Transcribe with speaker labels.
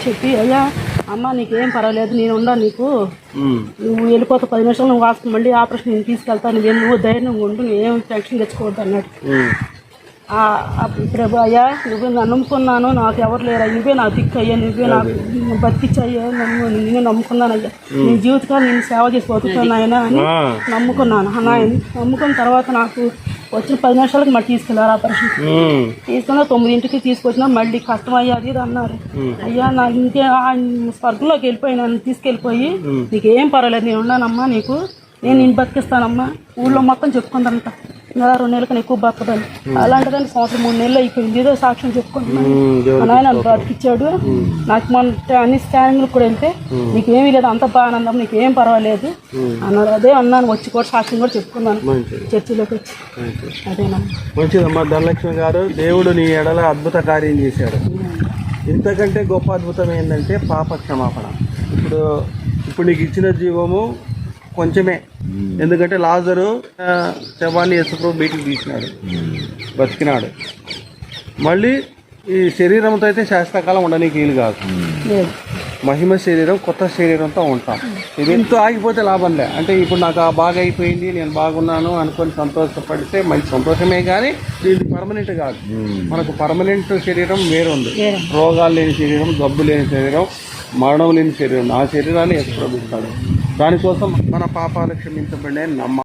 Speaker 1: చెప్పి అయ్యా అమ్మ నీకేం పర్వాలేదు నేను ఉండా నీకు. నువ్వు వెళ్ళిపోతే పది నిమిషాలు నువ్వు హాస్పిటల్ మళ్ళీ ఆపరేషన్ నేను తీసుకెళ్తాను నువ్వు నువ్వు ధైర్యంగా ఉండు నువ్వేం టెన్షన్ తెచ్చుకోవద్దు అన్నాడు. ప్రభు అయ్యా నువ్వే నన్ను నమ్ముకున్నాను నాకు ఎవరు లేరా? నువ్వే నా దిక్కు అయ్యా నువ్వే నాకు బతికిచ్చయ్యా నన్ను నిన్నే నమ్ముకున్నాను అయ్యా. నీ జీవితకాలం నేను సేవ చేసి బతుకుతాను ఆయన అని నమ్ముకున్నాను. నాయన నమ్ముకున్న తర్వాత నాకు వచ్చిన పది నిమిషాలకు మళ్ళీ తీసుకెళ్ళారు ఆపరేషన్ తీసుకున్న తొమ్మిదింటికి తీసుకొచ్చినా మళ్ళీ కష్టం అయ్యాది ఇది అన్నారు అయ్యా నాకు ఇంకే ఆ స్వర్గంలోకి వెళ్ళిపోయి నన్ను తీసుకెళ్ళిపోయి నీకేం పర్వాలేదు నేను ఉన్నానమ్మా నీకు. నేను నేను బతికిస్తానమ్మా. ఊళ్ళో మొత్తం చెప్పుకుందంట ఇంకా రెండు నెలలకు ఎక్కువ బతకదని అలాంటిదని సంవత్సరం మూడు నెలలు అయిపోయింది. ఏదో సాక్ష్యం చెప్పుకుంటున్నాను. మా నాయన బతికిచ్చాడు నాకు మొన్న అన్ని స్కానింగ్లు కూడా వెళ్తే నీకేమీ లేదు అంత బాగానందం నీకేం పర్వాలేదు. అన్నారు అదే అన్నాను వచ్చి కూడా సాక్ష్యం కూడా చెప్పుకున్నాను. చర్చిలోకి వచ్చి. అదేనమ్మా
Speaker 2: మంచిదమ్మా ధనలక్ష్మి గారు దేవుడు నీ ఎడల అద్భుత కార్యం చేశాడు. ఇంతకంటే గొప్ప అద్భుతం ఏంటంటే పాప క్షమాపణ ఇప్పుడు ఇప్పుడు నీకు ఇచ్చిన జీవము కొంచెమే. ఎందుకంటే లాజరు శవాన్ని యశుప్రభు బయటికి తీసినాడు. బతికినాడు. మళ్ళీ ఈ శరీరంతో అయితే శాస్త్రకాలం ఉండడానికి వీలు కాదు. మహిమ శరీరం కొత్త శరీరంతో ఉంటాం. దీంతో ఆగిపోతే లాభం లే. అంటే ఇప్పుడు నాకు ఆ బాగా అయిపోయింది నేను బాగున్నాను అనుకొని సంతోషపడితే మంచి సంతోషమే కానీ దీనికి పర్మనెంట్ కాదు. మనకు పర్మనెంట్ శరీరం వేరు. ఉంది. రోగాలు లేని శరీరం జబ్బు లేని శరీరం మరణం లేని శరీరం ఆ శరీరాన్ని ఎత్తుకోబిస్తాడు దానికోసం మన పాపాలు క్షమించబడే నమ్మ